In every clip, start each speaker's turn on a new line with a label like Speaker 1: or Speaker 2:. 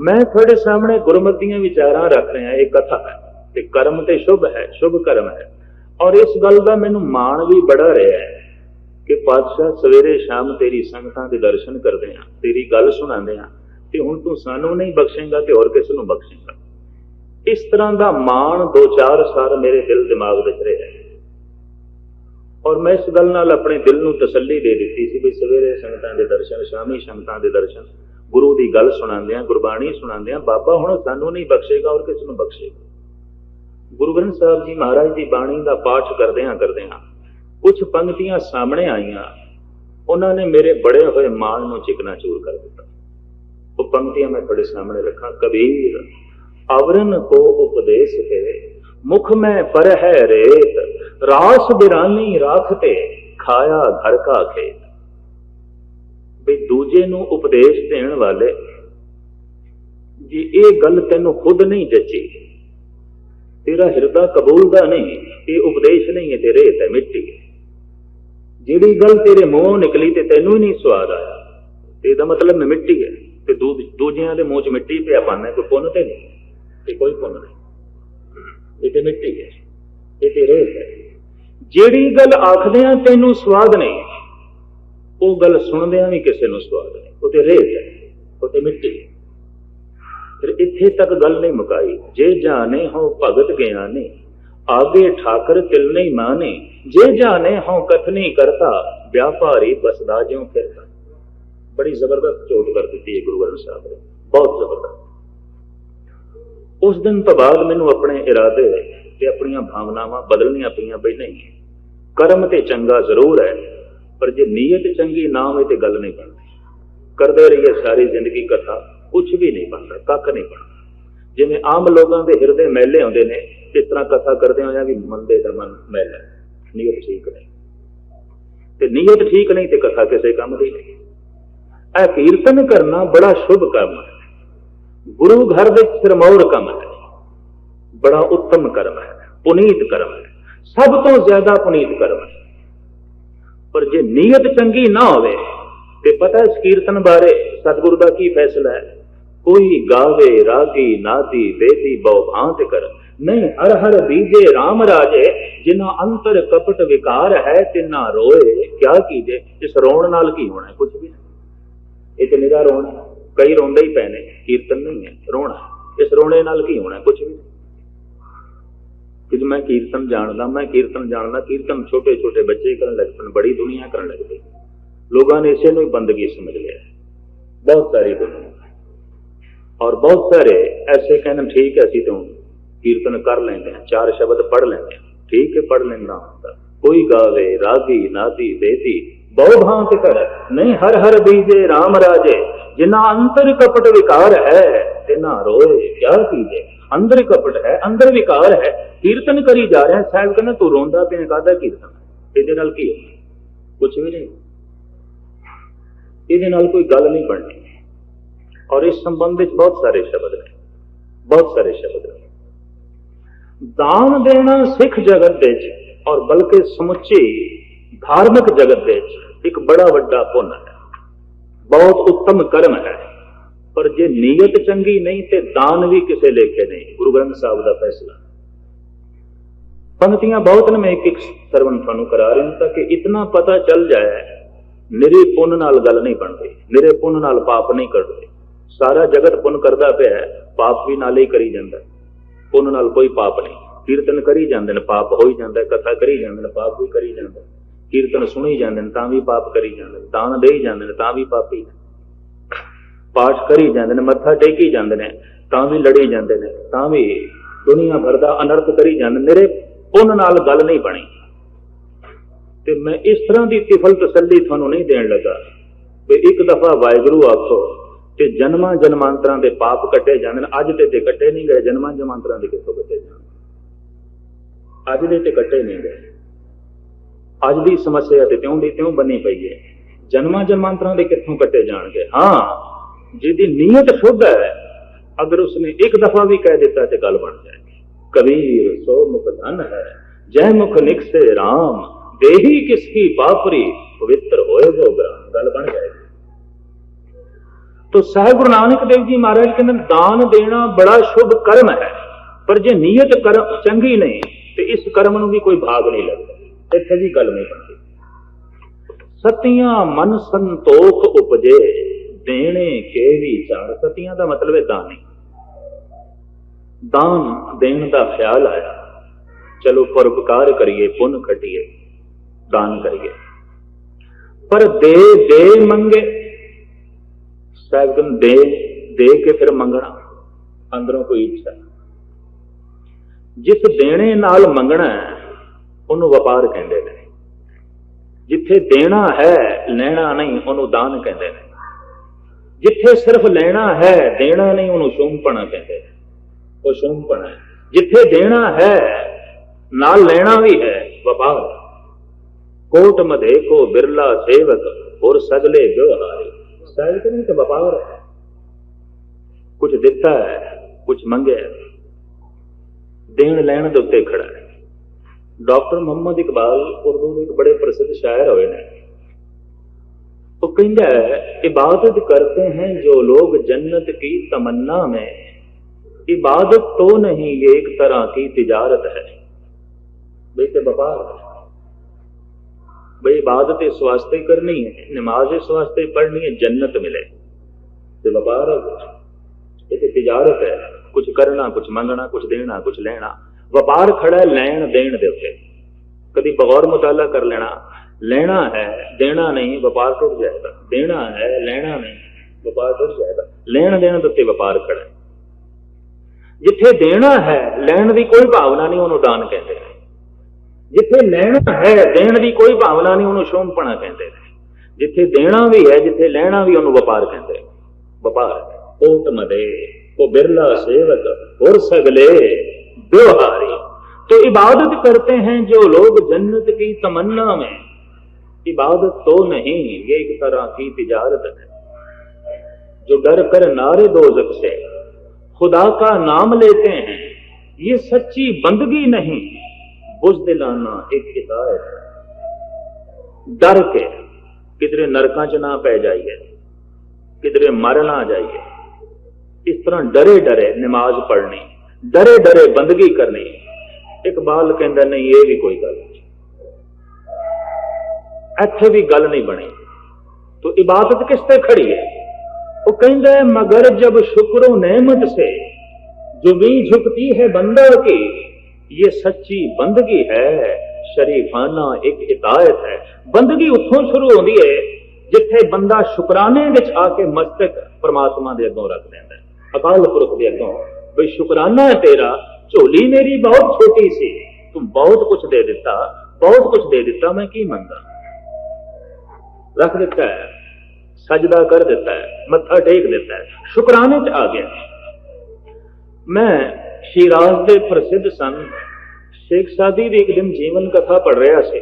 Speaker 1: ਮੈਂ ਤੁਹਾਡੇ ਸਾਹਮਣੇ ਗੁਰਮਤਿ ਦੀਆਂ ਵਿਚਾਰਾਂ ਰੱਖ ਰਿਹਾ, ਇਹ ਕਥਾ ਹੈ ਤੇ ਕਰਮ ਤੇ ਸ਼ੁਭ ਹੈ, ਸ਼ੁਭ ਕਰਮ ਹੈ। ਔਰ ਇਸ ਗੱਲ ਦਾ ਮੈਨੂੰ ਮਾਣ ਵੀ ਬੜਾ ਰਿਹਾ ਹੈ ਕਿ ਪਾਤਸ਼ਾਹ ਸਵੇਰੇ ਸ਼ਾਮ ਤੇਰੀ ਸੰਗਤਾਂ ਦੇ ਦਰਸ਼ਨ ਕਰਦੇ ਆ ਤੇਰੀ ਗੱਲ ਸੁਣਾਉਂਦੇ ਆ ਤੇ ਹੁਣ ਤੂੰ ਸਾਨੂੰ ਨਹੀਂ ਬਖਸ਼ੇਂਗਾ ਤੇ ਹੋਰ ਕਿਸ ਨੂੰ ਬਖਸ਼ੇਂਗਾ। ਇਸ ਤਰ੍ਹਾਂ ਦਾ ਮਾਣ ਦੋ ਚਾਰ ਸਾਲ ਮੇਰੇ ਦਿਲ ਦਿਮਾਗ ਵਿੱਚ ਰਿਹਾ ਹੈ। ਔਰ ਮੈਂ ਇਸ ਗੱਲ ਨਾਲ ਆਪਣੇ ਦਿਲ ਨੂੰ ਤਸੱਲੀ ਦੇ ਦਿੱਤੀ ਸੀ ਵੀ ਸਵੇਰੇ ਸੰਗਤਾਂ ਦੇ ਦਰਸ਼ਨ, ਸ਼ਾਮੀ ਸੰਗਤਾਂ ਦੇ ਦਰਸ਼ਨ ਗੁਰੂ ਦੀ ਗੱਲ ਸੁਣਾਉਂਦੇ ਆ ਗੁਰਬਾਣੀ ਸੁਣਾਉਂਦੇ ਆ ਬਾਬਾ ਹੁਣ ਸਾਨੂੰ ਨਹੀਂ ਬਖਸ਼ੇਗਾ ਔਰ ਕਿਸ ਨੂੰ ਬਖਸ਼ੇਗਾ। ਗੁਰੂ ਗ੍ਰੰਥ ਸਾਹਿਬ ਜੀ ਮਹਾਰਾਜ ਦੀ ਬਾਣੀ ਦਾ ਪਾਠ ਕਰਦੇ ਆ ਕਰਦੇ ਆ ਕੁਝ ਪੰਕਤੀਆਂ ਸਾਹਮਣੇ ਆਈਆਂ। ਉਹਨਾਂ ਨੇ ਮੇਰੇ ਬੜੇ ਹੋਏ ਮਾਣ ਨੂੰ ਚਿਕਨਾ ਚੂਰ ਕਰ ਦਿੱਤਾ। ਉਹ ਪੰਕਤੀਆਂ ਮੈਂ ਤੁਹਾਡੇ ਸਾਹਮਣੇ ਰੱਖਾਂ। ਕਬੀਰ, ਅਵਰਨ ਕੋ ਉਪਦੇਸ਼ ਹੈ, ਮੁਖ ਮੈਂ ਪਰ ਹੈ ਰੇਤ, ਰਾਸ ਬਿਰਾਨੀ ਰਾਖਤੇ, ਖਾਇਆ ਘਰ ਕਾ ਖੇਤ। ਵੀ ਦੂਜੇ ਨੂੰ ਉਪਦੇਸ਼ ਦੇਣ ਵਾਲੇ ਜੇ ਇਹ ਗੱਲ ਤੈਨੂੰ ਖੁਦ ਨਹੀਂ ਜੱਚੀ, ਤੇਰਾ ਹਿਰਦਾ ਕਬੂਲਦਾ ਨਹੀਂ, ਇਹ ਉਪਦੇਸ਼ ਨਹੀਂ ਹੈ ਤੇ ਰੇਤ ਹੈ ਮਿੱਟੀ ਹੈ। ਜਿਹੜੀ ਗੱਲ ਤੇਰੇ ਮੂੰਹੋਂ ਨਿਕਲੀ ਤੇ ਤੈਨੂੰ ਹੀ ਨਹੀਂ ਸਵਾਦ ਆਇਆ, ਤੇ ਇਹਦਾ ਮਤਲਬ ਮਿੱਟੀ ਹੈ, ਤੇ ਦੂ- ਦੂਜਿਆਂ ਦੇ ਮੂੰਹ 'ਚ ਮਿੱਟੀ ਪਿਆ ਪਾਣਾ ਕੋਈ ਪੁੰਨ ਤੇ ਨਹੀਂ, ਤੇ ਕੋਈ ਪੁੰਨ ਨਹੀਂ। ਇਹ ਤੇ ਮਿੱਟੀ ਹੈ, ਇਹ ਤੇ ਰੇਤ ਹੈ। ਜਿਹੜੀ ਗੱਲ ਆਖਦੇ ਆ ਤੈਨੂੰ ਸਵਾਦ ਨਹੀਂ ਉਹ ਗੱਲ ਸੁਣਦਿਆਂ ਵੀ ਕਿਸੇ ਨੂੰ ਸਵਾਦ ਨਹੀਂ। ਉਹ ਤੇ ਰੇਤ ਹੈ, ਉਹ ਤੇ ਮਿੱਟੀ। ਹੈ ਫਿਰ ਇੱਥੇ ਤੱਕ ਗੱਲ ਨਹੀਂ ਮੁਕਾਈ। ਜੇ ਜਾਣੇ ਹੋ ਭਗਤ ਗਿਆਨੀ, ਆਗੇ ਠਾਕਰ ਤਿਲ ਨਹੀਂ ਮਾਨੇ। ਜੇ ਜਾਣੇ ਹੋ ਕਥਨੀ ਕਰਤਾ, ਵਿਆਪਾਰੀ ਬਸਦਾ ਜਿਉ ਫਿਰਦਾ। ਬੜੀ ਜ਼ਬਰਦਸਤ ਚੋਟ ਕਰ ਦਿੱਤੀ ਹੈ ਗੁਰੂ ਗ੍ਰੰਥ ਸਾਹਿਬ ਨੇ। ਬਹੁਤ ਜ਼ਬਰਦਸਤ। ਉਸ ਦਿਨ ਤੋਂ ਬਾਅਦ ਮੈਨੂੰ ਆਪਣੇ ਇਰਾਦੇ ਤੇ ਆਪਣੀਆਂ ਭਾਵਨਾਵਾਂ ਬਦਲਣੀਆਂ ਪਈਆਂ ਬਈ ਨਹੀਂ। ਕਰਮ ਤੇ ਚੰਗਾ ਜ਼ਰੂਰ ਹੈ। ਪਰ ਜੇ ਨੀਅਤ ਚੰਗੀ ਨਾ ਹੋਵੇ ਤੇ ਗੱਲ ਨਹੀਂ ਬਣਦੀ। ਕਰਦੇ ਰਹੀਏ ਸਾਰੀ ਜ਼ਿੰਦਗੀ ਕਥਾ ਕੁਝ ਵੀ ਨਹੀਂ ਬਣਦਾ, ਕੱਖ ਨਹੀਂ ਬਣਦਾ। ਜਿਵੇਂ ਆਮ ਲੋਕਾਂ ਦੇ ਹਿਰਦੇ ਮੈਲੇ ਹੁੰਦੇ ਨੇ, ਇਸ ਤਰ੍ਹਾਂ ਕਥਾ ਕਰਦੇ ਹੋਇਆ ਵੀ ਮੰਦੇ ਦਾ ਮਨ ਮੈਲਾ ਨੀਅਤ ਠੀਕ ਨਹੀਂ। ਤੇ ਨੀਅਤ ਠੀਕ ਨਹੀਂ ਤੇ ਕਥਾ ਕਿਸੇ ਕੰਮ ਦੀ ਨਹੀਂ। ਇਹ ਕੀਰਤਨ ਕਰਨਾ ਬੜਾ ਸ਼ੁਭ ਕੰਮ ਹੈ। ਗੁਰੂ ਘਰ ਵਿੱਚ ਸਿਰਮੌਰ ਕੰਮ ਹੈ। ਬੜਾ ਉੱਤਮ ਕਰਮ ਹੈ, ਪੁਨੀਤ ਕਰਮ ਹੈ। ਸਭ ਤੋਂ ਜ਼ਿਆਦਾ ਪੁਨੀਤ ਕਰਮ ਹੈ। ਪਰ ਜੇ ਨੀਅਤ ਚੰਗੀ ਨਾ ਹੋਵੇ, ਤੇ ਪਤਾ ਇਸ ਕੀਰਤਨ ਬਾਰੇ ਸਤਿਗੁਰੂ ਦਾ ਕੀ ਫੈਸਲਾ ਹੈ? ਕੋਈ ਗਾਵੇ, ਰਾਗੀ, ਨਾਦੀ, ਬੇਦੀ ਬਹੁ ਭਾਂਤ ਕਰ। ਨਹੀਂ ਹਰ ਹਰ ਬੀਜੇ RAM ਰਾਜੇ, ਜਿਨ੍ਹਾਂ ਅੰਤਰ ਕਪਟ ਵਿਕਾਰ ਹੈ, ਤਿਨਾ ਰੋਏ, ਕਿਆ ਕੀਜੇ? ਇਸ ਰੋਣ ਨਾਲ ਕੀ ਹੋਣਾ ਹੈ? ਕੁਝ ਵੀ ਨਹੀਂ। ਇਹ ਤੇ ਨਿਰਾ ਰੋਣਾ ਹੈ। ਕਈ ਰੋਂਦੇ ਹੀ ਪਏ ਨੇ। ਕੀਰਤਨ ਨਹੀਂ ਹੈ, ਰੋਣਾ ਇਸ ਰੋਣੇ ਨਾਲ ਕੀ ਹੋਣਾ ਹੈ? ਕੁਝ ਵੀ ਨਹੀਂ। ਕਿ ਮੈਂ ਕੀਰਤਨ ਜਾਣਦਾ, ਮੈਂ ਕੀਰਤਨ ਜਾਣਦਾ, ਕੀਰਤਨ ਛੋਟੇ ਛੋਟੇ ਬੱਚੇ ਕਰਨ ਲੱਗ ਪਏ, ਬੜੀ ਦੁਨੀਆ ਕਰਨ ਲੱਗ ਪਈ। ਲੋਕਾਂ ਨੇ ਇਸੇ ਨੂੰ ਬੰਦਗੀ ਸਮਝ ਲਿਆ। ਬਹੁਤ ਸਾਰੀ ਦੁਨੀਆ। ਔਰ ਬਹੁਤ ਸਾਰੇ ਐਸੇ ਕਹਿੰਦੇ ਠੀਕ ਹੈ, ਅਸੀਂ ਤਾਂ ਕੀਰਤਨ ਕਰ ਲੈਂਦੇ ਹਾਂ, ਚਾਰ ਸ਼ਬਦ ਪੜ੍ਹ ਲੈਂਦੇ ਹਾਂ। ਠੀਕ ਹੈ, ਪੜ੍ਹ ਲੈਂਦਾ ਹੁੰਦਾ। ਕੋਈ ਗਾਵੇ, ਰਾਗੀ, ਨਾਦੀ, ਬੇਦੀ, ਬਹੁ ਭਾਂਤ ਕਰ ਨਹੀਂ ਹਰ ਹਰ ਬੀਜੇ RAM ਰਾਜੇ ਜਿਨ੍ਹਾਂ ਅੰਤਰ ਕਪਟ ਵਿਕਾਰ ਹੈ ਤਿਨਾ ਰੋਏ ਕਿਆ ਕੀਜੇ ਅੰਦਰ ਕਪਟ ਹੈ ਅੰਦਰ ਵਿਕਾਰ ਹੈ ਕੀਰਤਨ ਕਰੀ ਜਾ ਰਿਹਾ ਸਾਹਿਬ ਕਹਿੰਦਾ ਤੂੰ ਰੋਂਦਾ ਪਿਆ ਕਾਹਦਾ ਕੀਰਤਨ ਇਹਦੇ ਨਾਲ ਕੀ ਹੈ ਕੁਝ ਵੀ ਨਹੀਂ ਇਹਦੇ ਨਾਲ ਕੋਈ ਗੱਲ ਨਹੀਂ ਬਣਨੀ ਔਰ ਇਸ ਸੰਬੰਧ ਵਿੱਚ ਬਹੁਤ ਸਾਰੇ ਸ਼ਬਦ ਨੇ ਬਹੁਤ ਸਾਰੇ ਸ਼ਬਦ ਨੇ ਦਾਨ ਦੇਣਾ ਸਿੱਖ ਜਗਤ ਵਿੱਚ ਔਰ ਬਲਕਿ ਸਮੁੱਚੀ ਧਾਰਮਿਕ ਜਗਤ ਵਿੱਚ ਇੱਕ ਬੜਾ ਵੱਡਾ ਪੁੰਨ ਹੈ ਬਹੁਤ ਉੱਤਮ ਕਰਮ ਹੈ ਪਰ ਜੇ ਨੀਅਤ ਚੰਗੀ ਨਹੀਂ ਤੇ ਦਾਨ ਵੀ ਕਿਸੇ ਲੇਖੇ ਨਹੀਂ ਗੁਰੂ ਗ੍ਰੰਥ ਸਾਹਿਬ ਦਾ ਫੈਸਲਾ। ਪੰਕਤੀਆਂ ਬਹੁਤ ਨੇ, ਮੈਂ ਇੱਕ ਇੱਕ ਸਰਵਨ ਤੁਹਾਨੂੰ ਕਰਾ ਰਿਹਾ ਤਾਂ ਕਿ ਇਤਨਾ ਪਤਾ ਚੱਲ ਜਾਏ ਨਿਰੇ ਪੁੰਨ ਨਾਲ ਗੱਲ ਨਹੀਂ ਬਣਦੀ ਨਿਰੇ ਪੁੰਨ ਨਾਲ ਪਾਪ ਨਹੀਂ ਕਰਦੇ। ਸਾਰਾ ਜਗਤ ਪੁੰਨ ਕਰਦਾ ਪਿਆ ਪਾਪ ਵੀ ਨਾਲੇ ਹੀ ਕਰੀ ਜਾਂਦਾ ਪੁੰਨ ਨਾਲ ਕੋਈ ਪਾਪ ਨਹੀਂ, ਕੀਰਤਨ ਕਰੀ ਜਾਂਦੇ ਨੇ, ਪਾਪ ਹੋਈ ਜਾਂਦਾ ਕਥਾ ਕਰੀ ਜਾਂਦੇ ਨੇ, ਪਾਪ ਵੀ ਕਰੀ ਜਾਂਦਾ ਕੀਰਤਨ ਸੁਣੀ ਜਾਂਦੇ ਨੇ, ਤਾਂ ਵੀ ਪਾਪ ਕਰੀ ਜਾਂਦੇ ਦਾਨ ਦੇਈ ਜਾਂਦੇ ਨੇ, ਤਾਂ ਵੀ ਪਾਪੀ ਨੇ। ਪਾਠ ਕਰੀ ਜਾਂਦੇ ਨੇ, ਮੱਥਾ ਟੇਕੀ ਜਾਂਦੇ ਨੇ, ਤਾਂ ਵੀ ਲੜੀ ਜਾਂਦੇ ਨੇ, ਤਾਂ ਵੀ ਦੁਨੀਆ ਭਰ ਦਾ ਅਨਰਥ ਕਰੀ ਜਾਂਦੇ ਮੇਰੇ ਪੁੰਨ ਨਾਲ ਗੱਲ ਨਹੀਂ ਬਣੀ। ਤੇ ਮੈਂ ਇਸ ਤਰ੍ਹਾਂ ਦੀ ਤਿਫਲ ਤਸੱਲੀ ਤੁਹਾਨੂੰ ਨਹੀਂ ਦੇਣ ਲੱਗਾ ਕਿ ਇੱਕ ਦਫਾ ਵਾਹਿਗੁਰੂ ਆਖੋ ਤੇ ਜਨਮਾਂ ਜਨਮਾਂਤਰਾਂ ਦੇ ਪਾਪ ਕੱਟੇ ਜਾਂਦੇ ਨੇ, ਅੱਜ ਤੇ ਤੇ ਕੱਟੇ ਨਹੀਂ ਗਏ, ਜਨਮਾਂ ਜਨਮਾਂਤਰਾਂ ਦੇ ਕਿੱਥੋਂ ਕੱਟੇ ਜਾਣ ਅੱਜ ਦੇ ਤੇ ਕੱਟੇ ਨਹੀਂ ਗਏ। ਅੱਜ ਦੀ ਸਮੱਸਿਆ ਤੇ ਤਿਉਂ ਦੀ ਤਿਉਂ ਬਣੀ ਪਈ ਹੈ। ਜਨਮਾਂ ਜਨਮਾਂਤਰਾਂ ਦੇ ਕਿੱਥੋਂ ਕੱਟੇ ਜਾਣਗੇ? ਹਾਂ ਜਿਹਦੀ ਨੀਅਤ ਸ਼ੁੱਧ ਹੈ, ਅਗਰ ਉਸਨੇ ਇੱਕ ਦਫਾ ਵੀ ਕਹਿ ਦਿੱਤਾ ਤੇ ਗੱਲ ਬਣ ਜਾਏਗੀ। ਕਬੀਰ ਸੋ ਮੁਖ ਧਨ ਹੈ, ਜੈ ਮੁਖ ਨਿਕਸੇ RAM ਦੇਹੀ ਕਿਸ ਕੀ ਪਾਪਰੀ, ਪਵਿੱਤਰ ਹੋਏ ਜੋ ਗ੍ਰਾਮ ਗੱਲ ਬਣ ਜਾਏਗੀ। ਤੋ ਸਾਹਿਬ ਗੁਰੂ ਨਾਨਕ ਦੇਵ ਜੀ ਮਹਾਰਾਜ ਕਹਿੰਦੇ ਦਾਨ ਦੇਣਾ ਬੜਾ ਸ਼ੁਭ ਕਰਮ ਹੈ, ਪਰ ਜੇ ਨੀਅਤ ਕਰਮ ਚੰਗੀ ਨਹੀਂ, ਤੇ ਇਸ ਕਰਮ ਨੂੰ ਵੀ ਕੋਈ ਭਾਗ ਨਹੀਂ ਲੱਗਦਾ। ਇੱਥੇ ਵੀ ਗੱਲ ਨਹੀਂ ਬਣਦੀ। ਸਤੀਆਂ ਮਨ ਸੰਤੋਖ ਉਪਜੇ ਦੇਣੇ ਕੇ ਵਿਚਾਰ ਸਤੀਆਂ ਦਾ ਮਤਲਬ ਹੈ ਦਾਨੀ। ਦਾਨ ਦੇਣ ਦਾ ਖਿਆਲ ਆਇਆ। ਚਲੋ ਪਰਉਪਕਾਰ ਕਰੀਏ, ਪੁੰਨ ਖਟੀਏ, ਦਾਨ ਕਰੀਏ। ਪਰ ਦੇ ਦੇ ਮੰਗੇ। ਸਾਹਿਬ ਕਹਿੰਦੇ ਦੇ ਦੇ ਕੇ ਫਿਰ ਮੰਗਣਾ, ਅੰਦਰੋਂ ਕੋਈ ਇੱਛਾ ਜਿਸ ਦੇਣੇ ਨਾਲ ਮੰਗਣਾ ਉਹਨੂੰ ਵਪਾਰ ਕਹਿੰਦੇ ਨੇ। ਜਿੱਥੇ ਦੇਣਾ ਹੈ, ਲੈਣਾ ਨਹੀਂ, ਉਹਨੂੰ ਦਾਨ ਕਹਿੰਦੇ ਨੇ। ਜਿੱਥੇ ਸਿਰਫ ਲੈਣਾ ਹੈ, ਦੇਣਾ ਨਹੀਂ, ਉਹਨੂੰ ਸ਼ੂਮਪਣਾ ਕਹਿੰਦੇ ਉਹ ਸ਼ੂਮਪਣਾ ਜਿੱਥੇ ਦੇਣਾ ਹੈ, ਨਾਲ ਲੈਣਾ ਵੀ ਹੈ, ਵਪਾਰ। ਕੋਟ ਮਧੇ ਕੋ ਬਿਰਲਾ ਸੇਵਕ ਔਰ ਸਗਲੇ ਵਿਵਹਾਰੀ। ਸਹਿਜ ਨਹੀਂ ਤੇ ਵਪਾਰ ਹੈ। ਕੁਝ ਦਿੱਤਾ ਹੈ ਕੁਝ ਮੰਗਿਆ ਦੇਣ ਲੈਣ ਦੇ ਉੱਤੇ ਖੜਾ ਹੈ। ਡਾਕਟਰ ਮੁਹੰਮਦ ਇਕਬਾਲ ਉਰਦੂ ਦੇ ਇੱਕ ਬੜੇ ਪ੍ਰਸਿੱਧ ਸ਼ਾਇਰ ਹੋਏ ਨੇ। तो किंज इबादत करते हैं जो लोग जन्नत की तमन्ना में। इबादत तो नहीं, ये एक तरह की तिजारत है। बेटे व्यापार भाई, इबादत इस वास्ते करनी है, नमाज़ इस वास्ते पढ़नी है, जन्नत मिले। तो व्यापार ये तिजारत है। कुछ करना, कुछ मंगना, कुछ देना, कुछ लेना। व्यापार खड़ा है लैन देन दे कभी बगौर मुताला कर लेना। ਦੇ ਉੱਤੇ ਕਦੀ ਬਗੌਰ ਮੁਤਾਲਾ ਕਰ ਲੈਣਾ ਲੈਣਾ ਹੈ ਦੇਣਾ ਨਹੀਂ ਵਪਾਰ ਟੁੱਟ ਜਾਏਗਾ ਦੇਣਾ ਹੈ ਲੈਣਾ ਨਹੀਂ ਵਪਾਰ ਟੁੱਟ ਜਾਏਗਾ ਲੈਣ ਦੇਣ ਦੇ ਉੱਤੇ ਵਪਾਰ ਖੜਾ ਹੈ ਜਿੱਥੇ ਦੇਣਾ ਹੈ ਲੈਣ ਦੀ ਕੋਈ ਭਾਵਨਾ ਨਹੀਂ ਉਹਨੂੰ ਦਾਨ ਕਹਿੰਦੇ ਨੇ ਜਿੱਥੇ ਲੈਣਾ ਹੈ ਦੇਣ ਦੀ ਕੋਈ ਭਾਵਨਾ ਨਹੀਂ ਉਹਨੂੰ ਸ਼ੋਮਪਣਾ ਕਹਿੰਦੇ ਨੇ ਜਿੱਥੇ ਦੇਣਾ ਵੀ ਹੈ ਜਿੱਥੇ ਲੈਣਾ ਵੀ ਉਹਨੂੰ ਵਪਾਰ ਕਹਿੰਦੇ ਨੇ ਵਪਾਰ ਕੋਟ ਮਦੇ ਕੋ ਬਿਰਲਾ ਸੇਵਕ और सगले व्यवहारी तो इबादत करते हैं जो लोग जन्नत की तमन्ना में इबादत तो नहीं, ये एक तरह की तिजारत है। जो डर कर नारे दोजक से, खुदा का नाम लेते हैं, ये सच्ची बंदगी नहीं बुझ दिलाना एक हिदायत है। डर के, किधरे नरका च ना पै जाइए, किधरे मर ना जाइए। इस तरह डरे डरे नमाज़ पढ़नी, डरे डरे बंदगी करनी, इकबाल कहता नहीं, ये भी कोई गल ਇੱਥੇ ਵੀ ਗੱਲ ਨਹੀਂ ਬਣੀ ਤੋ ਇਬਾਦਤ ਕਿਸ ਤੇ ਖੜੀ ਹੈ ਉਹ ਕਹਿੰਦਾ ਹੈ ਮਗਰ ਜਬ ਸ਼ੁਕਰੋ नेमत से जो भी झुकती है बंदा की ये सच्ची बंदगी है शरीफाना ਇੱਕ ਹਿਦਾਇਤ ਹੈ ਬੰਦਗੀ ਉੱਥੋਂ ਸ਼ੁਰੂ ਹੁੰਦੀ ਹੈ ਜਿੱਥੇ ਬੰਦਾ ਸ਼ੁਕਰਾਨੇ ਵਿੱਚ ਆ ਕੇ ਮਸਤਕ ਪ੍ਰਮਾਤਮਾ ਦੇ ਅੱਗੋਂ ਰੱਖ ਦਿੰਦਾ ਹੈ ਅਕਾਲ ਪੁਰਖ ਦੇ ਅੱਗੋਂ ਬਈ ਸ਼ੁਕਰਾਨਾ ਹੈ ਤੇਰਾ ਝੋਲੀ ਮੇਰੀ ਬਹੁਤ ਛੋਟੀ ਸੀ ਤੂੰ ਬਹੁਤ ਕੁਝ ਦੇ ਦਿੱਤਾ ਬਹੁਤ ਕੁਝ ਦੇ ਦਿੱਤਾ ਮੈਂ ਕੀ ਮੰਗਾ ਰੱਖ ਦਿੱਤਾ ਹੈ ਸਜਦਾ ਕਰ ਦਿੱਤਾ ਹੈ ਮੱਥਾ ਟੇਕ ਦਿੱਤਾ ਹੈ ਸ਼ੁਕਰਾਨੇ ਚ ਆ ਗਿਆ ਮੈਂ ਸ਼ਿਰਾਜ਼ ਦੇ ਪ੍ਰਸਿੱਧ ਸੰਤ ਸ਼ੇਖ ਸਾਦੀ ਦੀ ਇੱਕ ਦਿਨ ਜੀਵਨ ਕਥਾ ਪੜ ਰਿਹਾ ਸੀ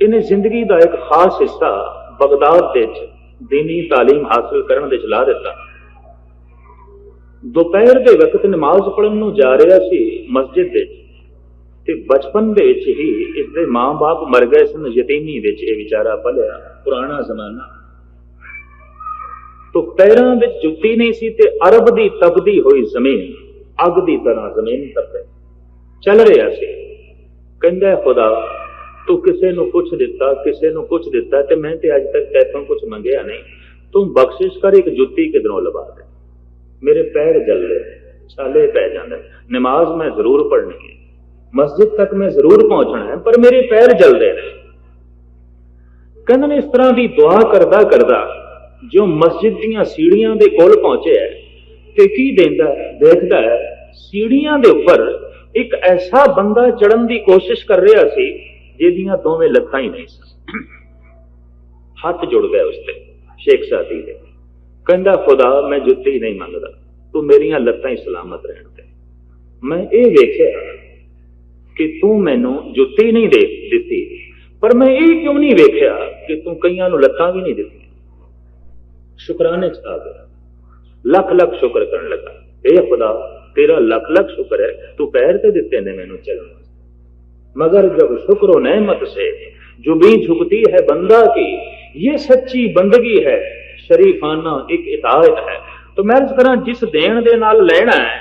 Speaker 1: ਇਹਨੇ ਜ਼ਿੰਦਗੀ ਦਾ ਇੱਕ ਖਾਸ ਹਿੱਸਾ ਬਗਦਾਦ ਦੇ ਵਿੱਚ ਦੀਨੀ تعلیم ਹਾਸਲ ਕਰਨ ਦੇ ਚ ਲਾ ਦਿੱਤਾ ਦੁਪਹਿਰ ਦੇ ਵਕਤ ਨਮਾਜ਼ ਪੜ੍ਹਨ ਨੂੰ ਜਾ ਰਿਹਾ ਸੀ ਮਸਜਿਦ ਦੇ ਵਿੱਚ ਤੇ ਬਚਪਨ ਦੇ ਵਿੱਚ ਹੀ ਇਸ ਦੇ ਮਾਂ-ਬਾਪ ਮਰ ਗਏ ਸਨ, ਯਤੀਮੀ ਵਿੱਚ ਇਹ ਵਿਚਾਰਾ ਪਲਿਆ, ਪੁਰਾਣਾ ਜ਼ਮਾਨਾ। ਤੋ ਪੈਰਾਂ ਵਿੱਚ ਜੁੱਤੀ ਨਹੀਂ ਸੀ ਤੇ ਅਰਬ ਦੀ ਤਪਦੀ ਹੋਈ ਜ਼ਮੀਨ, ਅੱਗ ਦੀ ਤਰ੍ਹਾਂ ਜ਼ਮੀਨ ਤਪੇ। ਚੱਲ ਰਿਹਾ ਸੀ। ਕਹਿੰਦਾ, ਖੁਦਾ, ਤੂੰ ਕਿਸੇ ਨੂੰ ਕੁਛ ਦਿੱਤਾ, ਕਿਸੇ ਨੂੰ ਕੁਛ ਦਿੱਤਾ ਤੇ ਮੈਂ ਤੇ ਅੱਜ ਤੱਕ ਤੈਥੋਂ ਕੁਛ ਮੰਗਿਆ ਨਹੀਂ। ਤੂੰ ਬਖਸ਼ਿਸ਼ ਕਰ, ਇੱਕ ਜੁੱਤੀ ਕਿਧਰੋਂ ਲਵਾ ਦੇ। ਮੇਰੇ ਪੈਰ ਜਲਦੇ ਛਾਲੇ ਪੈ ਜਾਂਦੇ। ਨਮਾਜ਼ ਮੈਂ ਜ਼ਰੂਰ ਪੜ੍ਹਨੀ ਹੈ। ਮਸਜਿਦ ਤੱਕ ਮੈਂ ਜ਼ਰੂਰ ਪਹੁੰਚਣਾ ਹੈ, ਪਰ ਮੇਰੇ ਪੈਰ ਜਲਦੇ ਨੇ। ਕਹਿੰਦੇ ਨੇ ਇਸ ਤਰ੍ਹਾਂ ਦੀ ਦੁਆ ਕਰਦਾ ਕਰਦਾ ਜੋ ਮਸਜਿਦ ਦੀਆਂ ਸੀੜੀਆਂ ਦੇ ਕੋਲ ਪਹੁੰਚਿਆ ਤੇ ਕੀ ਦਿੰਦਾ ਦੇਖਦਾ ਹੈ, ਸੀੜੀਆਂ ਦੇ ਉੱਪਰ ਇੱਕ ਐਸਾ ਬੰਦਾ ਚੜਨ ਦੀ ਕੋਸ਼ਿਸ਼ ਕਰ ਰਿਹਾ ਸੀ, ਜਿਹਦੀਆਂ ਦੋਵੇਂ ਲੱਤਾਂ ਹੀ ਨਹੀਂ ਸਨ। ਹੱਥ ਜੁੜ ਗਏ ਉਸ ਤੇ, ਸ਼ੇਖ ਸਾਦੀ ਦੇ। ਕਹਿੰਦਾ, ਖੁਦਾ, ਮੈਂ ਜੁੱਤੀ ਨਹੀਂ ਮੰਗਦਾ, ਤੂੰ ਮੇਰੀਆਂ ਲੱਤਾਂ ਹੀ ਸਲਾਮਤ ਰਹਿਣ ਦੇ। ਮੈਂ ਇਹ ਵੇਖਿਆ ਕਿ ਤੂੰ ਮੈਨੂੰ ਜੁੱਤੀ ਨਹੀਂ ਦੇ ਦਿੱਤੀ ਪਰ ਮੈਂ ਇਹ ਕਿਉਂ ਨਹੀਂ ਵੇਖਿਆ ਕਿ ਤੂੰ ਕਈਆਂ ਨੂੰ ਲੱਤਾਂ ਵੀ ਨਹੀਂ ਦਿੱਤੀਆਂ ਸ਼ੁਕਰਾਨੇ ਚ ਆ ਗਿਆ ਲੱਖ ਲੱਖ ਸ਼ੁਕਰ ਕਰਨ ਲੱਗਾ ਇਹ ਖੁਦਾ ਤੇਰਾ ਲੱਖ ਲੱਖ ਸ਼ੁਕਰ ਹੈ ਤੂੰ ਪੈਰ ਤੇ ਦਿੱਤੇ ਨੇ ਮੈਨੂੰ ਚੱਲਣ मगर जब शुक्र नेमत से जो भी झुकती है बंदा की ये सच्ची बंदगी है ਸ਼ਰੀਫਾਨਾ ਇੱਕ ਇਤਾਅਤ ਹੈ ਤਾਂ ਮੈਂ ਇਸ ਤਰ੍ਹਾਂ ਜਿਸ ਦੇਣ ਦੇ ਨਾਲ ਲੈਣਾ ਹੈ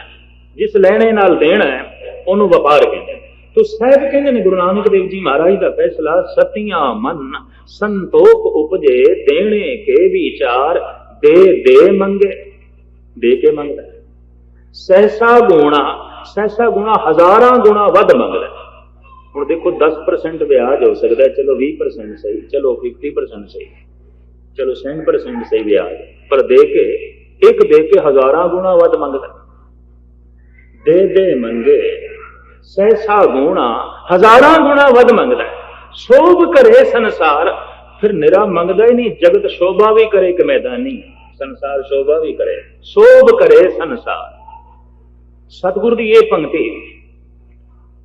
Speaker 1: ਜਿਸ ਲੈਣੇ ਨਾਲ ਦੇਣਾ ਹੈ ਉਹਨੂੰ ਵਪਾਰ ਕਹਿੰਦੇ ਨੇ ਤੋ ਸਾਹਿਬ ਕਹਿੰਦੇ ਨੇ ਗੁਰੂ ਨਾਨਕ ਦੇਵ ਜੀ ਮਹਾਰਾਜ ਦਾ ਫੈਸਲਾ, ਸਤੀਆਂ ਮਨ ਸੰਤੋਖ ਉਪਜੇ, ਦੇਣੇ ਕੇ ਵਿਚਾਰ, ਦੇ ਦੇ ਮੰਗੇ। ਦੇ ਕੇ ਮੰਗਦਾ ਸਹਿਸਾ ਗੁਣਾ ਸਹਿਸਾ ਗੁਣਾ ਹਜ਼ਾਰਾਂ ਗੁਣਾ ਵੱਧ ਮੰਗਦਾ ਹੁਣ ਦੇਖੋ 10% ਵਿਆਜ ਹੋ ਸਕਦਾ ਚਲੋ 20% ਸਹੀ, ਚਲੋ 50% ਸਹੀ। ਚਲੋ 100% ਸਹੀ ਵਿਆਜ। ਪਰ ਦੇ ਕੇ, ਇੱਕ ਦੇ ਕੇ ਹਜ਼ਾਰਾਂ ਗੁਣਾ ਵੱਧ ਮੰਗਦਾ ਦੇ ਦੇ ਮੰਗੇ ਸਹਿਸਾ ਗੁਣਾ, ਹਜ਼ਾਰਾਂ ਗੁਣਾ ਵੱਧ ਮੰਗਦਾ ਸੋਭ ਕਰੇ ਸੰਸਾਰ, ਫਿਰ ਨਿਰਾ ਮੰਗਦਾ ਹੀ ਨਹੀਂ, ਜਗਤ ਸ਼ੋਭਾ ਵੀ ਕਰੇ ਕਿ ਮੈਦਾਨੀ। ਸੰਸਾਰ ਸ਼ੋਭਾ ਵੀ ਕਰੇ, ਸੋਭ ਕਰੇ ਸੰਸਾਰ। ਸਤਿਗੁਰ ਦੀ ਇਹ ਪੰਕਤੀ,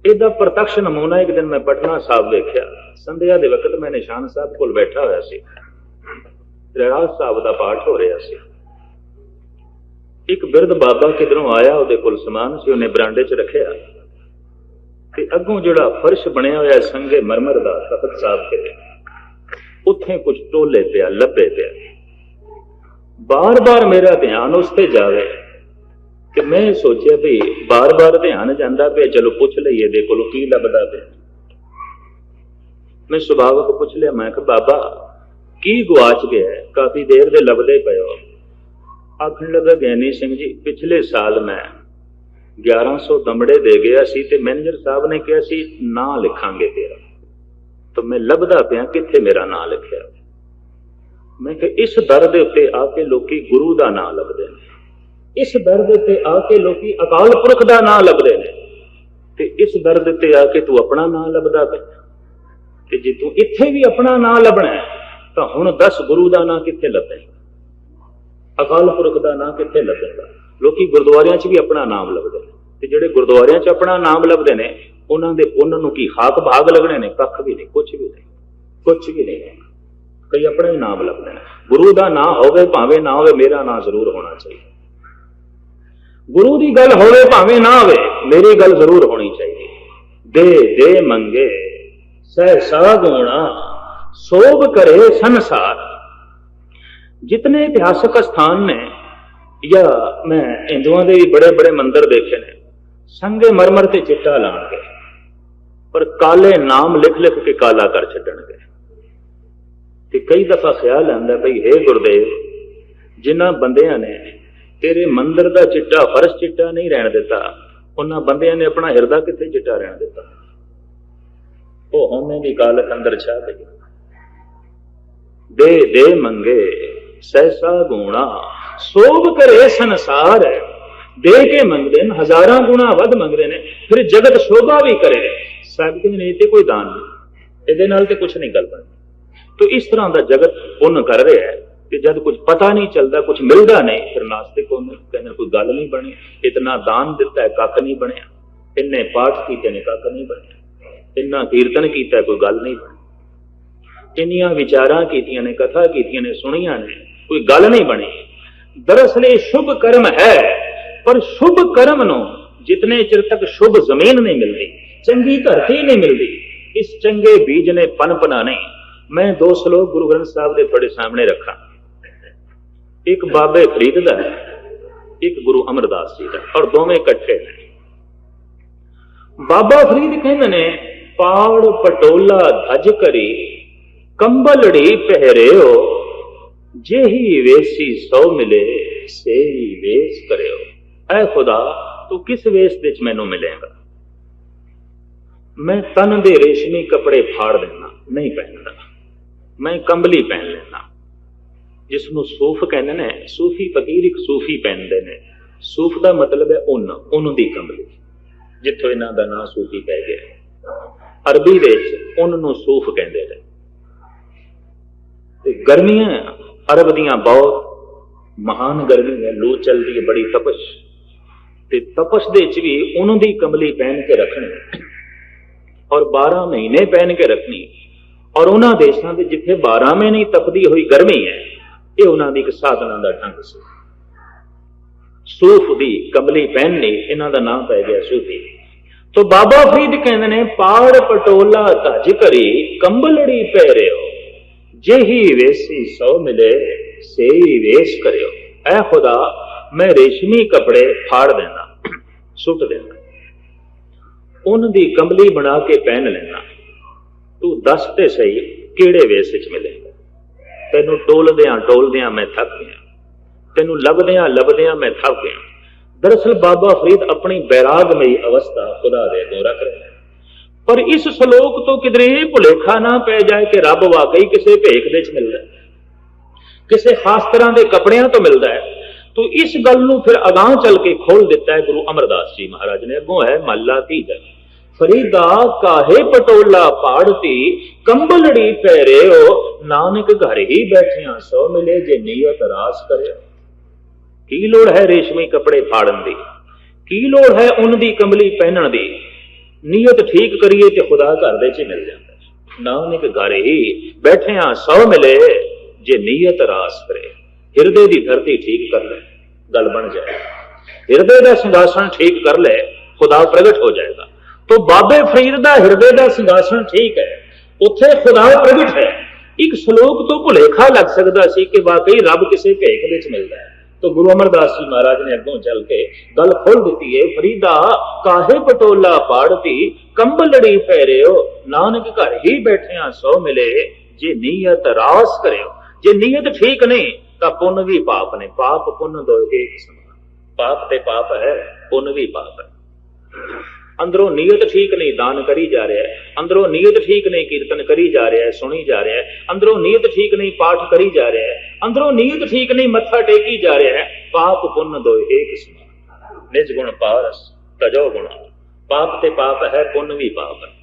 Speaker 1: ਇਹਦਾ ਪ੍ਰਤੱਖ ਨਮੂਨਾ ਇੱਕ ਦਿਨ ਮੈਂ ਪਟਨਾ ਸਾਹਿਬ ਵੇਖਿਆ। ਸੰਧਿਆ ਦੇ ਵਕਤ ਮੈਂ ਨਿਸ਼ਾਨ ਸਾਹਿਬ ਕੋਲ ਬੈਠਾ ਹੋਇਆ ਸੀ। ਰਹਿਰਾਜ ਸਾਹਿਬ ਦਾ ਪਾਠ ਹੋ ਰਿਹਾ ਸੀ। ਇੱਕ ਬਿਰਧ ਬਾਬਾ ਕਿਧਰੋਂ ਆਇਆ, ਉਹਦੇ ਕੋਲ ਸਮਾਨ ਸੀ, ਉਹਨੇ ਬਰਾਂਡੇ 'ਚ ਰੱਖਿਆ। ਤੇ ਅੱਗੋਂ ਜਿਹੜਾ ਫਰਸ਼ ਬਣਿਆ ਹੋਇਆ ਹੈ ਸੰਗੇ ਮਰਮਰ ਦਾ ਤਖਤ ਸਾਹਿਬ ਤੇ ਉੱਥੇ ਕੁਝ ਟੋਲੇ ਪਿਆ, ਲੱਭੇ ਪਿਆ। ਬਾਰ-ਬਾਰ ਮੇਰਾ ਧਿਆਨ ਉਸ ਤੇ ਜਾਵੇ ਕਿ ਮੈਂ ਸੋਚਿਆ ਵੀ ਬਾਰ-ਬਾਰ ਧਿਆਨ ਜਾਂਦਾ ਪਿਆ, ਚਲੋ ਪੁੱਛ ਲਈਏ ਦੇ ਕੋਲੋਂ ਕੀ ਲੱਭਦਾ ਪਿਆ। ਮੈਂ ਸੁਭਾਵਕ ਪੁੱਛ ਲਿਆ, ਮੈਂ ਕਿ ਬਾਬਾ, ਕੀ ਗਵਾਚ ਗਿਆ ਕਾਫੀ ਦੇਰ ਦੇ ਲੱਭਦੇ ਪਏ ਹੋ। ਆਖਣ ਲੱਗਾ ਗਿਆਨੀ ਸਿੰਘ ਜੀ, ਪਿਛਲੇ ਸਾਲ ਮੈਂ 1100 ਦਮੜੇ ਦੇ ਗਿਆ ਸੀ ਤੇ ਮੈਨੇਜਰ ਸਾਹਿਬ ਨੇ ਕਿਹਾ ਸੀ, ਨਾਂ ਲਿਖਾਂਗੇ ਤੇਰਾ। ਤਾਂ ਮੈਂ ਲੱਭਦਾ ਪਿਆ ਕਿੱਥੇ ਮੇਰਾ ਨਾਂ ਲਿਖਿਆ। ਮੈਂ ਕਿ ਇਸ ਦਰ ਦੇ ਉੱਤੇ ਆ ਕੇ ਲੋਕੀ ਗੁਰੂ ਦਾ ਨਾਂ ਲੱਭਦੇ ਨੇ। ਇਸ ਦਰ ਦੇ ਉੱਤੇ ਆ ਕੇ ਲੋਕੀ ਅਕਾਲ ਪੁਰਖ ਦਾ ਨਾਂ ਲੱਭਦੇ ਨੇ। ਤੇ ਇਸ ਦਰ ਦੇ ਉੱਤੇ ਆ ਕੇ ਤੂੰ ਆਪਣਾ ਨਾਂ ਲੱਭਦਾ ਪਿਆ। ਤੇ ਜੇ ਤੂੰ ਇੱਥੇ ਵੀ ਆਪਣਾ ਨਾਂ ਲੱਭਣਾ ਤਾਂ ਹੁਣ ਦੱਸ ਗੁਰੂ ਦਾ ਨਾਂ ਕਿੱਥੇ ਲੱਭੇਗਾ? ਅਕਾਲ ਪੁਰਖ ਦਾ ਨਾਂ ਕਿੱਥੇ ਲੱਭੇਗਾ? ਲੋਕੀ ਗੁਰਦੁਆਰਿਆਂ 'ਚ ਵੀ ਆਪਣਾ ਨਾਮ ਲੱਭਦੇ ਨੇ ਤੇ ਜਿਹੜੇ ਗੁਰਦੁਆਰਿਆਂ 'ਚ ਆਪਣਾ ਨਾਮ ਲੱਭਦੇ ਨੇ, ਉਹਨਾਂ ਦੇ, ਉਹਨਾਂ ਨੂੰ ਕੀ ਹਾਕ ਭਾਗ ਲੱਗਣੇ ਨੇ? ਕੱਖ ਵੀ ਨਹੀਂ ਕੁਝ ਵੀ ਨਹੀਂ ਕੁਝ ਵੀ ਨਹੀਂ ਕਈ ਆਪਣਾ ਹੀ ਨਾਮ ਲੱਭਦੇ ਨੇ। ਗੁਰੂ ਦਾ ਨਾਂ ਹੋਵੇ ਭਾਵੇਂ ਨਾ ਹੋਵੇ, ਮੇਰਾ ਨਾਂ ਜ਼ਰੂਰ ਹੋਣਾ ਚਾਹੀਦਾ। ਗੁਰੂ ਦੀ ਗੱਲ ਹੋਵੇ ਭਾਵੇਂ ਨਾ ਹੋਵੇ, ਮੇਰੀ ਗੱਲ ਜ਼ਰੂਰ ਹੋਣੀ ਚਾਹੀਦੀ। ਦੇ ਦੇ ਮੰਗੇ ਸਹਿਸਾ ਗੁਣਾ ਸੋਭ ਕਰੇ ਸੰਸਾਰ। ਜਿਤਨੇ ਇਤਿਹਾਸਕ ਸਥਾਨ ਨੇ ਜਾਂ ਮੈਂ ਹਿੰਦੂਆਂ ਦੇ ਵੀ ਬੜੇ ਬੜੇ ਮੰਦਿਰ ਦੇਖੇ ਨੇ, ਸੰਗੇ ਮਰਮਰ ਤੇ ਚਿੱਟਾ ਲਾਣਗੇ, ਪਰ ਕਾਲੇ ਨਾਮ ਲਿਖ ਲਿਖ ਕੇ ਕਾਲਾ ਕਰ ਛੱਡਣਗੇ। ਤੇ ਕਈ ਦਫਾ ਖਿਆਲ ਆਉਂਦਾ ਭਈ हे ਗੁਰਦੇਵ, ਜਿਨ੍ਹਾਂ ਬੰਦਿਆਂ ਨੇ ਤੇਰੇ ਮੰਦਰ ਦਾ ਚਿੱਟਾ, ਫਰਸ਼ ਚਿੱਟਾ ਨਹੀਂ ਰਹਿਣ ਦਿੱਤਾ, ਉਹਨਾਂ ਬੰਦਿਆਂ ਨੇ ਆਪਣਾ ਹਿਰਦਾ ਕਿੱਥੇ ਚਿੱਟਾ ਰਹਿਣ ਦਿੱਤਾ? ਉਹ ਹਉਮੈ ਦੀ ਕਾਲਕ ਅੰਦਰ ਛਾ ਗਈ। ਦੇ ਦੇ ਮੰਗੇ, ਸਹਿਸਾ ਗੁਣਾ ਸੋਭ ਕਰੇ ਸੰਸਾਰ ਦੇ ਕੇ ਮੰਗਦੇ ਨੇ, ਹਜ਼ਾਰਾਂ ਗੁਣਾ ਵੱਧ ਮੰਗਦੇ ਨੇ, ਫਿਰ ਜਗਤ ਸ਼ੋਭਾ ਵੀ ਕਰੇ। ਸਾਹਿਬ ਕਹਿੰਦੇ ਨੇ, ਇਹ ਤੇ ਕੋਈ ਦਾਨ ਨਹੀਂ। ਇਹਦੇ ਨਾਲ ਤੇ ਕੁਝ ਨਹੀਂ ਗੱਲ ਬਣਦੀ ਤੋ ਇਸ ਤਰ੍ਹਾਂ ਦਾ ਜਗਤ ਪੁੰਨ ਕਰ ਰਿਹਾ ਹੈ ਕਿ ਜਦ ਕੁਝ ਪਤਾ ਨਹੀਂ ਚੱਲਦਾ ਕੁਝ ਮਿਲਦਾ ਨਹੀਂ, ਫਿਰ ਨਾਸਤਿਕ ਹੁੰਦੇ ਕਹਿੰਦੇ ਕੋਈ ਗੱਲ ਨਹੀਂ ਬਣੀ। ਇਤਨਾ ਦਾਨ ਦਿੱਤਾ ਹੈ, ਕੱਖ ਨਹੀਂ ਬਣਿਆ। ਇੰਨੇ ਪਾਠ ਕੀਤੇ ਨੇ, ਕੱਖ ਨਹੀਂ ਬਣਿਆ। ਇੰਨਾ ਕੀਰਤਨ ਕੀਤਾ ਕੋਈ ਗੱਲ ਨਹੀਂ ਬਣੀ। ਇੰਨੀਆਂ ਵਿਚਾਰਾਂ ਕੀਤੀਆਂ ਨੇ, ਕਥਾ ਕੀਤੀਆਂ ਨੇ, ਸੁਣੀਆਂ ਨੇ, ਕੋਈ ਗੱਲ ਨਹੀਂ ਬਣੀ। ਦਰਅਸਲ ਇਹ ਸ਼ੁਭ ਕਰਮ ਹੈ, ਪਰ ਸ਼ੁਭ ਕਰਮ ਨੂੰ ਜਿਤਨੇ ਚਿਰ ਤੱਕ ਸ਼ੁਭ ਜ਼ਮੀਨ ਨਹੀਂ ਮਿਲਦੀ, ਚੰਗੀ ਧਰਤੀ ਨਹੀਂ ਮਿਲਦੀ, ਇਸ ਚੰਗੇ ਬੀਜ ਨੇ ਪਨਪਨਾ ਮੈਂ ਦੋ ਸ਼ਲੋਕ ਗੁਰੂ ਗ੍ਰੰਥ ਸਾਹਿਬ ਦੇ ਤੁਹਾਡੇ ਸਾਹਮਣੇ ਰੱਖਾਂ। ਇੱਕ ਬਾਬੇ ਫਰੀਦ ਦਾ ਹੈ, ਇੱਕ ਗੁਰੂ ਅਮਰਦਾਸ ਜੀ ਦਾ, ਔਰ ਦੋਵੇਂ ਇਕੱਠੇ ਨੇ। ਬਾਬਾ ਫਰੀਦ ਕਹਿੰਦੇ ਨੇ, ਪਾੜ ਪਟੋਲਾ ਧਜ ਕਰੀ ਕੰਬਲੜੀ ਪਹਿਰਿਓ ਜਿਹੀ ਵੇਸੀ ਸੋ ਮਿਲੇ ਸੇਈ ਵੇਸ ਕਰਿਓ। ਐ ਖੁਦਾ, ਤੂੰ ਕਿਸ ਵੇਸ ਵਿੱਚ ਮੈਨੂੰ ਮਿਲੇਗਾ? ਮੈਂ ਤਨ ਦੇ ਰੇਸ਼ਮੀ ਕੱਪੜੇ ਫਾੜ ਦੇਣਾ ਨਹੀਂ ਪਹਿਨਦਾ। ਮੈਂ ਕੰਬਲੀ ਪਹਿਨ ਲੈਣਾ ਜਿਸ ਨੂੰ ਸੂਫ ਕਹਿੰਦੇ ਨੇ, ਸੂਫੀ ਫਕੀਰ ਇੱਕ ਸੂਫੀ ਪਹਿਨਦੇ ਨੇ। ਸੂਫ ਦਾ ਮਤਲਬ ਹੈ ਉਨ ਉਨ ਦੀ ਕੰਬਲੀ, ਜਿੱਥੋਂ ਇਹਨਾਂ ਦਾ ਨਾਂ ਸੂਫੀ ਪੈ ਗਿਆ। ਅਰਬੀ ਵਿੱਚ ਉਨ ਨੂੰ ਸੂਫ ਕਹਿੰਦੇ ਨੇ। ਤੇ ਗਰਮੀਆਂ ਅਰਬ ਦੀਆਂ ਬਹੁਤ ਮਹਾਨ ਗਰਮੀ ਹੈ, ਲੂ ਚੱਲਦੀ ਹੈ, ਬੜੀ ਤਪਸ਼। ਤੇ ਤਪਸ਼ ਦੇ ਵਿੱਚ ਵੀ ਉਹਨਾਂ ਦੀ ਕੰਬਲੀ ਪਹਿਨ ਕੇ ਰੱਖਣੀ ਔਰ 12 ਮਹੀਨੇ ਪਹਿਨ ਕੇ ਰੱਖਣੀ ਔਰ ਉਹਨਾਂ ਦੇਸ਼ਾਂ ਦੇ ਜਿੱਥੇ 12 ਮਹੀਨੇ ਤਪਦੀ ਹੋਈ ਗਰਮੀ ਹੈ, ਇਹ ਉਹਨਾਂ ਦੀ ਇੱਕ ਸਾਧਨਾ ਦਾ ਢੰਗ ਸੀ। ਸੂਫ ਦੀ ਕੰਬਲੀ ਪਹਿਨਣੀ, ਇਹਨਾਂ ਦਾ ਨਾਮ ਪੈ ਗਿਆ ਸੂਫੀ। ਤੋ ਬਾਬਾ ਫਰੀਦ ਕਹਿੰਦੇ ਨੇ, ਪਾੜ ਪਟੋਲਾ ਧੱਜ ਕਰੀ, ਕੰਬਲੜੀ ਪਹਿਰਿਓ ਜਿਹੀ ਵੇਸੀ ਸੋ ਮਿਲੇ, ਸੇਈ ਵੇਸ ਕਰਿਓ। ਐ ਖੁਦਾ, ਮੈਂ ਰੇਸ਼ਮੀ ਕੱਪੜੇ ਫਾੜ ਦੇਣਾ, ਸੁੱਟ ਦੇਣਾ। ਉਹਨਾਂ ਦੀ ਕੰਬਲੀ ਬਣਾ ਕੇ ਪਹਿਨ ਲੈਣਾ। ਤੂੰ ਦੱਸ ਤੇ ਸਹੀ ਕਿਹੜੇ ਵੇਸ ਵਿੱਚ ਮਿਲੇ। ਤੈਨੂੰ ਟੋਲਦਿਆਂ ਟੋਲਦਿਆਂ ਮੈਂ ਥੱਕ ਗਿਆ। ਤੈਨੂੰ ਲੱਭਦਿਆਂ ਲੱਭਦਿਆਂ ਮੈਂ ਥੱਕ ਗਿਆ। ਦਰਅਸਲ ਬਾਬਾ ਫਰੀਦ ਆਪਣੀ ਬੈਰਾਗਮਈ ਅਵਸਥਾ ਖੁਦਾ ਦੇ ਅੱਗੇ ਰੱਖ ਪਰ ਇਸ ਸ਼ਲੋਕ ਤੋਂ ਕਿਧਰੇ ਇਹ ਭੁਲੇਖਾ ਨਾ ਪੈ ਜਾਏ ਕਿ ਰੱਬ ਵਾਕਈ ਕਿਸੇ ਭੇਖ ਦੇ ਚ ਮਿਲਦਾ ਕਿਸੇ ਖਾਸ ਤਰ੍ਹਾਂ ਦੇ ਕੱਪੜਿਆਂ ਤੋਂ ਮਿਲਦਾ ਹੈ। ਤੋ ਇਸ ਗੱਲ ਨੂੰ ਫਿਰ ਅਗਾਹ ਚੱਲ ਕੇ ਖੋਲ ਦਿੱਤਾ ਹੈ ਗੁਰੂ ਅਮਰਦਾਸ ਜੀ ਮਹਾਰਾਜ ਨੇ। ਅੱਗੋਂ ਹੈ ਮਹਲਾ ਤੀਜਾ ਫਰੀਦਾ ਕਾਹੇ ਪਟੋਲਾ ਪਾੜਤੀ ਕੰਬਲੜੀ ਪਹਿਰਿਓ ਨਾਨਕ ਘਰ ਹੀ ਬੈਠਿਆਂ ਸੋ ਮਿਲੇ ਜੇ ਨੀਅਤ ਰਾਸ ਕਰਿਆ। ਕੀ ਲੋੜ ਹੈ ਰੇਸ਼ਮੀ ਕੱਪੜੇ ਫਾੜਨ ਦੀ? ਕੀ ਲੋੜ ਹੈ ਉਹਨਾਂ ਦੀ ਕੰਬਲੀ ਪਹਿਨਣ ਦੀ? ਨੀਅਤ ਠੀਕ ਕਰੀਏ ਤੇ ਖੁਦਾ ਘਰ ਦੇ ਚ ਮਿਲ ਜਾਂਦਾ ਹੈ। ਨਾਨਕ ਘਰ ਬੈਠੇ ਬੈਠਿਆਂ ਸੌ ਮਿਲੇ। ਜੇ ਨੀਅਤ ਰਾਸ ਕਰੇ ਹਿਰਦੇ ਦੀ ਧਰਤੀ ਠੀਕ ਕਰ ਲੈ, ਗੱਲ ਬਣ ਜਾਏ। ਹਿਰਦੇ ਦਾ ਸਿੰਘਾਸਣ ਠੀਕ ਕਰ ਲੈ, ਖੁਦਾ ਪ੍ਰਗਟ ਹੋ ਜਾਏਗਾ। ਤੋ ਬਾਬੇ ਫਰੀਦ ਦਾ ਹਿਰਦੇ ਦਾ ਸਿੰਘਾਸਣ ਠੀਕ ਹੈ। ਉੱਥੇ ਖੁਦਾ ਪ੍ਰਗਟ ਹੈ। ਇੱਕ ਸ਼ਲੋਕ ਤੋਂ ਭੁਲੇਖਾ ਲੱਗ ਸਕਦਾ ਸੀ ਕਿ ਵਾਕਈ ਰੱਬ ਕਿਸੇ ਭੇਖ ਵਿੱਚ ਮਿਲਦਾ ਹੈ। ਤੋ ਗੁਰੂ ਅਮਰਦਾਸ ਜੀ ਮਹਾਰਾਜ ਨੇ ਅੱਗੋਂ ਚੱਲ ਕੇ ਗੱਲ ਖੋਲ ਦਿੱਤੀ ਹੈ ਫਰੀਦਾ ਕਾਹੇ ਪਟੋਲਾ ਪਾੜਤੀ ਕੰਬਲੜੀ ਪਹਿਰਿਓ ਨਾਨਕ ਘਰ ਹੀ ਬੈਠਿਆਂ ਸੋ ਮਿਲੇ ਜੇ ਨੀਅਤ ਰਾਸ ਕਰਿਓ ਜੇ ਨੀਅਤ ਠੀਕ ਨਹੀਂ ਤਾਂ ਪੁੰਨ ਵੀ ਪਾਪ ਨੇ ਪਾਪ ਪੁੰਨ ਦੋਏ ਇੱਕ ਸਮਾਨ ਪਾਪ ਤੇ ਪਾਪ ਹੈ ਪੁੰਨ ਵੀ ਪਾਪ ਹੈ ਅੰਦਰੋਂ ਨੀਅਤ ਠੀਕ ਨਹੀਂ, ਦਾਨ ਕਰੀ ਜਾ ਰਿਹਾ ਹੈ। ਅੰਦਰੋਂ ਨੀਅਤ ਠੀਕ ਨਹੀਂ, ਕੀਰਤਨ ਕਰੀ ਜਾ ਰਿਹਾ ਹੈ, ਸੁਣੀ ਜਾ ਰਿਹਾ ਹੈ। ਅੰਦਰੋਂ ਨੀਅਤ ਠੀਕ ਨਹੀਂ, ਪਾਠ ਕਰੀ ਜਾ ਰਿਹਾ ਹੈ। ਅੰਦਰੋਂ ਨੀਅਤ ਠੀਕ ਨਹੀਂ, ਮੱਥਾ ਟੇਕੀ ਜਾ ਰਿਹਾ ਹੈ। ਪਾਪ ਪੁੰਨ ਦੋਏ ਏਕ ਸਮਾਨ। ਨਿਜ ਗੁਣ ਪਾਰਸ, ਤਜੋ ਗੁਣਾ। ਪਾਪ ਤੇ ਪਾਪ ਹੈ, ਪੁੰਨ ਵੀ ਪਾਪ ਹੈ।